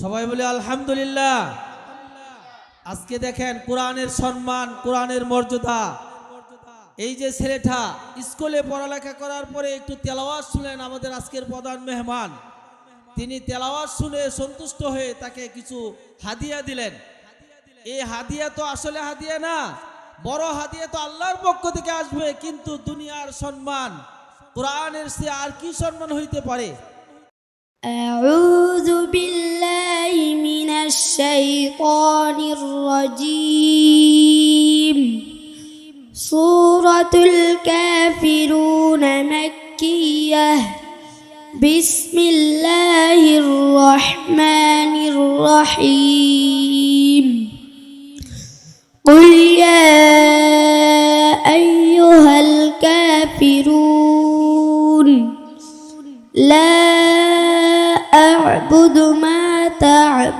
সবাই বলে আলহামদুলিল্লাহ। আজকে দেখেন কোরআনের সম্মান, কোরআনের মর্যাদা। এই যে ছেলেটা স্কুলে পড়ালেখা করার পরে একটু তেলাওয়াত শুনলেন আমাদের আজকের প্রধান মেহমান। তিনি তেলাওয়াত শুনে সন্তুষ্ট হয়ে তাকে কিছু হাদিয়া দিলেন। এই হাদিয়া তো আসলে হাদিয়া না, বড় হাদিয়া তো আল্লাহর পক্ষ থেকে আসবে, কিন্তু দুনিয়ার সম্মান, কোরআনের সে আর কি সম্মান হইতে পারে? أعوذ بالله من الشيطان الرجيم. سورة الكافرون مكية. بسم الله الرحمن الرحيم. قل يا أيها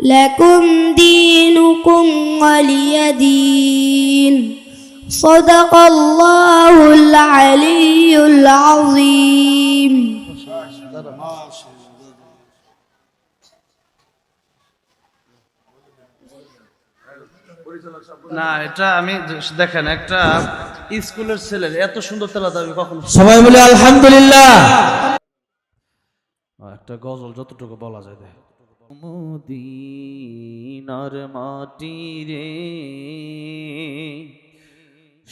لكم دينكم ولي دين صدق الله العلي العظيم না এটা আমি দেখেন একটা স্কুলের ছেলের এত সুন্দর তেলাতে আমি কখনো সবাই বলে আলহামদুলিল্লাহ একটা গজল যতটুকু বলা যায় দেখ মদিনার মাটি রে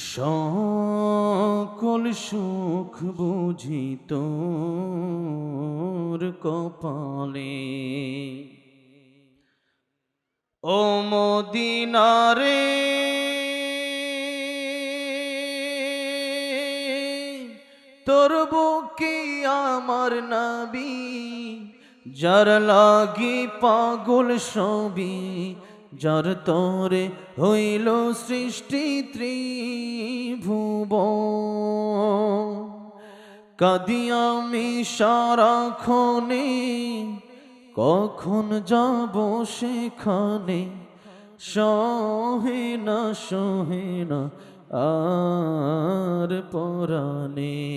সকল সুখ বুঝি তোর কপালে। ও মদিনারে তোর বুকে আমার নাবি যার লাগি পাগল সবি যার তরে হইল সৃষ্টি ত্রিভুব। কাদি আমি সারাক্ষণে কখন যাব সেখানে? সহে না সহে না আর পরাণে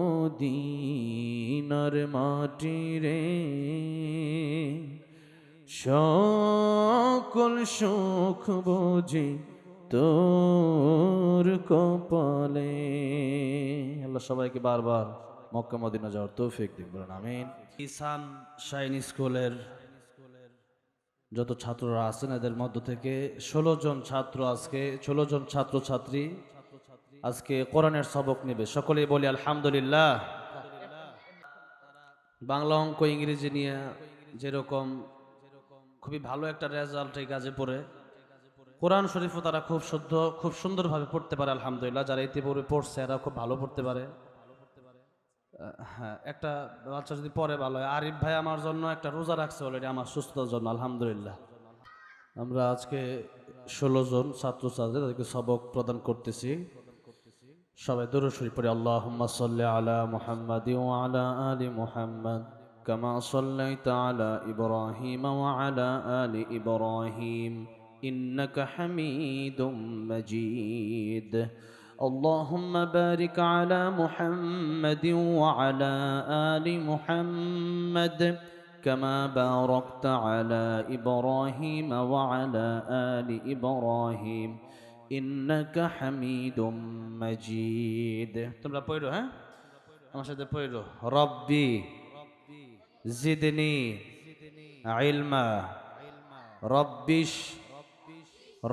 মদিনার মাটি রে। সকল সুখ বুঝি তোর কপালে। আল্লাহ সবাইকে বারবার মক্কা মদিনা যাওয়ার তৌফিক দিন বলেন আমিন। ইসান শাইন স্কুলের যত ছাত্ররা আছেন এদের মধ্য থেকে ষোলো জন ছাত্র আজকে ষোলো জন ছাত্র ছাত্রী আজকে কোরআনের সবক নেবে। সকলেই বলি আলহামদুলিল্লাহ। বাংলা অঙ্ক ইংরেজি নিয়ে যেরকম খুবই ভালো একটা রেজাল্ট এই কাজে পড়ে, কোরআন শরীফও তারা খুব শুদ্ধ, খুব সুন্দরভাবে পড়তে পারে আলহামদুলিল্লাহ। যারা ইতিপূর্বে পড়ছে এরা খুব ভালো পড়তে পারে। হ্যাঁ একটা বাচ্চা যদি পড়ে ভালো হয়, আরিফ ভাই আমার জন্য একটা রোজা রাখছে অলরেডি আমার সুস্থতার জন্য, আলহামদুলিল্লাহ। আমরা আজকে ষোলো জন ছাত্রছাত্রী তাদেরকে সবক প্রদান করতেছি। সবাই দরুদ শরীফ পড়ি আল্লাহুম্মা সাল্লি আলা মুহাম্মাদি ওয়া আলা আলি মুহাম্মাদ كما صليت على إبراهيم وعلى آل إبراهيم إنك حميد مجيد اللهم بارك على محمد وعلى آل محمد كما باركت على إبراهيم وعلى آل إبراهيم إنك حميد مجيد তোমরা পড়ো হ্যাঁ আমার সাথে পড়ো রব্বি জিদনি ইলমা রব্বিশ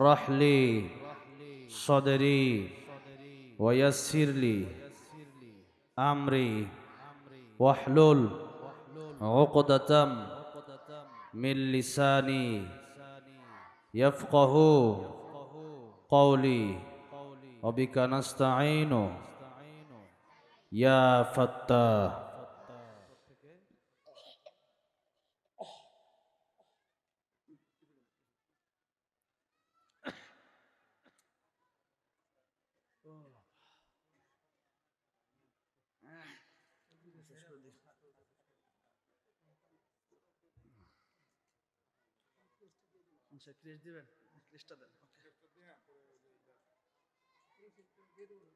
রহলি সদরি ওয়াসিরলি আমরি ওয়াহলুল عقدة من لساني يفقه قولي. وبك نستعين. يا فتاه ক্লিশ দিবেন ক্লিশটা দেন ওকে দিয়ে দেবো